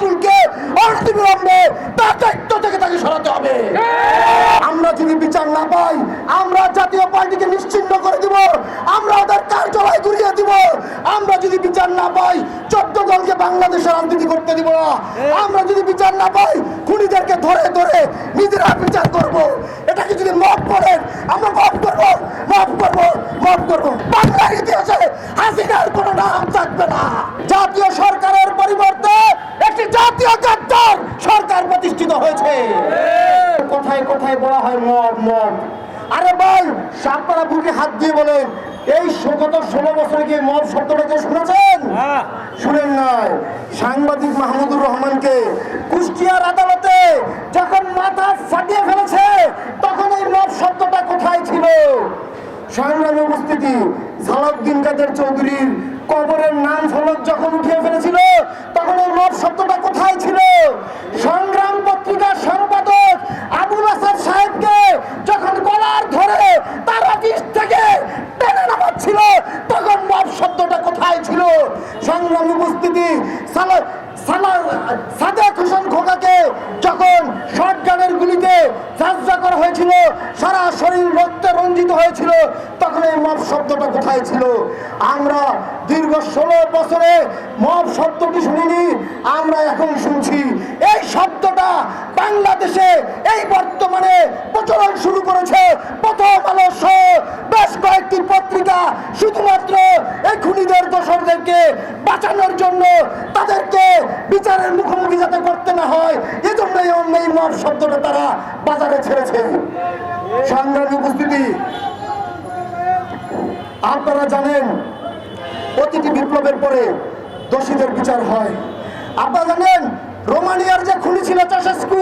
নজরুলকে অনতিবিলম্বে তার দায়িত্ব থেকে তাকে সরাতে হবে। আমরা যদি বিচার না পাই আমরা জাতীয় পার্টিকে নিশ্চিন্ন করে দিব আমরা ওদের কার্যালয় ঘুরিয়ে দিব। আমরা যদি বিচার না পাই দলকে বাংলাদেশের রাজনীতি করতে দিব না। আমরা যদি বিচার না পাই খুনিদেরকে ধরে ধরে নিজেরা বিচার করব। এটাকে যদি মাফ করেন আমরা মাফ করব মাফ করব মাফ করব। বাংলার ইতিহাসে হাসিনার কোনো নাম থাকবে না জাতীয় সরকারের পরিবর্তে একটি জাতীয় সরকার প্রতিষ্ঠিত হয়েছে। কোথায় কোথায় বলা হয় মব মব আরে ভাই আপনারা বুকে হাত দিয়ে বলেন এই গত ষোলো বছরে কি মব শব্দটাকে শুনেছেন? শুনেন নাই। সাংবাদিক মাহমুদুর রহমানকে কুষ্টিয়ার আদালতে যখন মাথা ফাটিয়ে ফেলেছে তখন এই মব শব্দটা কোথায় ছিল? সংগ্রামী উপস্থিতি সালাউদ্দিন কাদের চৌধুরীর কবরের নাম ফলক যখন উঠিয়ে ফেলেছিল তখন এই মব শব্দটা কোথায় ছিল সংগ্রাম পত্রিকার সম্পাদক আবুল হাসান সাহেবকে যখন গলার ধরে তার অফিস থেকে টেনে নামাচ্ছিল তখন মব শব্দটা কোথায় ছিল সংগ্রাম উপস্থিতি সালা সালা সাদেক হোসেন খোকাকে যখন শটগানের গুলিতে যাত্রা করা হয়েছিল সারা শরীর রক্তে রঞ্জিত হয়েছিল, তখন এই মব শব্দটা কোথায় ছিল? আমরা দীর্ঘ ষোলো বছরে মব শব্দটি শুনিনি, আমরা এখন শুনছি, এই শব্দটা বাংলাদেশে এই বর্তমানে প্রচলন শুরু করেছে। প্রথম আলো বেশ কয়েকটি পত্রিকা শুধুমাত্র এই খুনিদের দোষরদেরকে বাঁচানোর জন্য তাদেরকে বিচারের মুখোমুখি যাতে করতে না হয়, এজন্যই অন্য এই মব শব্দটা তারা বাজারে ছেড়েছে। সংগ্রামী উপস্থিতি আপনারা জানেন প্রতিটি বিপ্লবের পরে দোষীদের বিচার হয়। আপনারা জানেন, রোমানিয়ার যে খুনি ছিল চাষাস্কু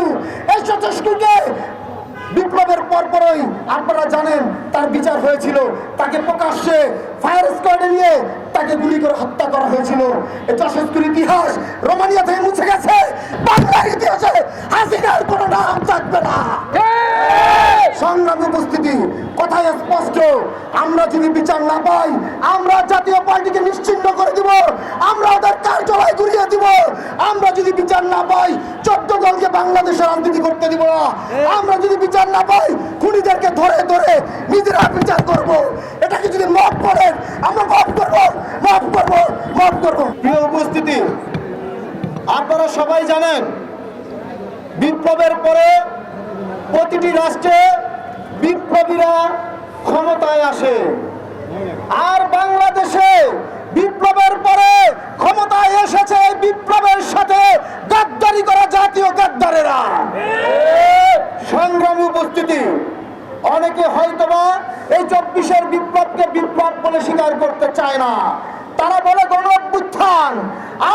এই চাষাস্কুকে বিপ্লবের পরপরই আপনারা জানেন, তার বিচার হয়েছিল। তাকে প্রকাশ্যে ফায়ার স্কোয়াডে নিয়ে তাকে গুলি করে হত্যা করা হয়েছিল। এই চাষাস্কুর ইতিহাস রোমানিয়া থেকে মুছে গেছে। বাংলার ইতিহাসে কোনো নাম থাকবে না। সংগ্রামী উপস্থিতি কথায় স্পষ্ট। আমরা যদি বিচার না পাই, আমরা জাতীয় পার্টিকে নিশ্চিন্ন করে দিব, আমরা ওদের কার্যালয় ঘুরিয়ে দিব। আমরা যদি বিচার না পাই, চোদ্দ দলকে বাংলাদেশে রাজনীতি করতে দিব না। আমরা যদি বিচার না পাই, খুনিদেরকে ধরে ধরে নিজেরা বিচার করব। এটাকে যদি মাফ করেন, আমরা মাফ করব মাফ করব মাফ করব। প্রিয় উপস্থিতি, আপনারা সবাই জানেন, বিপ্লবের পরে প্রতিটি রাষ্ট্রে বিপ্লবীরা ক্ষমতায় আসে। আর বাংলাদেশে বিপ্লবের পরে ক্ষমতায় এসেছে বিপ্লবের সাথে গাদ্দারি করা জাতীয় গাদ্দারেরা। সংগ্রামী উপস্থিতি। অনেকে হয়তোবা এই চব্বিশের বিপ্লবকে বিপ্লব বলে স্বীকার করতে চায় না। তারা বলে গণ অভ্যুত্থান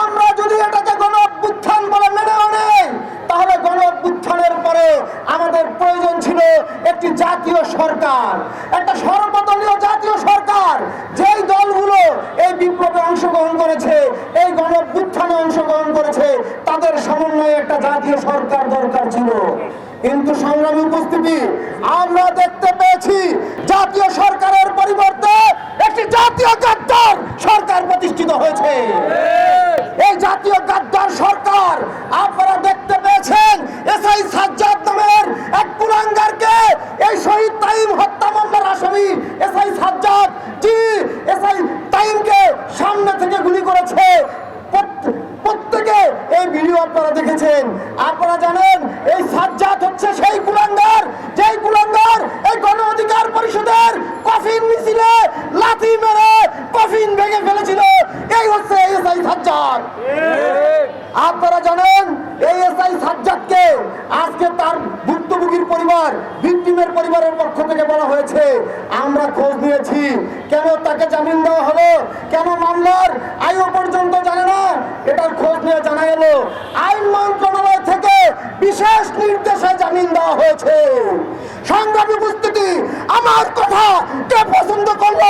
আমরা যদি এটাকে গণ অভ্যুত্থান বলে মেনেও নেই তাহলে গণ অভ্যুত্থানের পরে আমাদের প্রয়োজন ছিল একটি জাতীয় সরকার, একটা সর্বদলীয় জাতীয় সরকার, যেই দলগুলো এই বিপ্লবে অংশগ্রহণ করেছে, এই গণ অভ্যুত্থানে অংশগ্রহণ করেছে, তাদের সমন্বয়ে একটা জাতীয় সরকার দরকার ছিল। কিন্তু সংগ্রামী উপস্থিতি, আমরা দেখতে পেয়েছি জাতীয় সরকারের পরিবর্তে একটি জাতীয় গাদ্দার সরকার প্রতিষ্ঠিত হয়েছে। এই জাতীয় গাদ্দার সরকার, আপনারা দেখতে পেয়েছেন এসআই সাজ্জাদ নামের এক কুলাঙ্গারকে এই শহীদ তাইম হত্যা মামলার আসামি এসআই সাজ্জাদ জি এসআই তাইমকে সামনে থেকে গুলি করেছে প্রত্যেক- প্রত্যেকে এই ভিডিও আপনারা দেখেছেন। আপনারা জানেন, এই সাজ্জাদ হচ্ছে সেই কুলাঙ্গার, যেই কুলাঙ্গার এই গণ অধিকার পরিষদের কফিন মিছিলে লাথি মেরে কফিন ভেঙে ফেলেছিল। এই হচ্ছে এসআই সাজ্জাদ। আপনারা জানেন, এই এসআই সাজ্জাদকে আজকে তার ভুক্তভোগীর পরিবার ভিকটিমের পরিবারের পক্ষ থেকে বলা হয়েছে, আমরা খোঁজ নিয়েছি। কেন তাকে জামিন দেওয়া হলো? কেন মামলার আয়ু পর্যন্ত জানে না? এটার খোঁজ নিয়ে জানা গেল, আইন মন্ত্রণালয় থেকে বিশেষ নির্দেশে জামিন দেওয়া হয়েছে। সংগ্রামী উপস্থিতি, আমার কথা কে পছন্দ করল?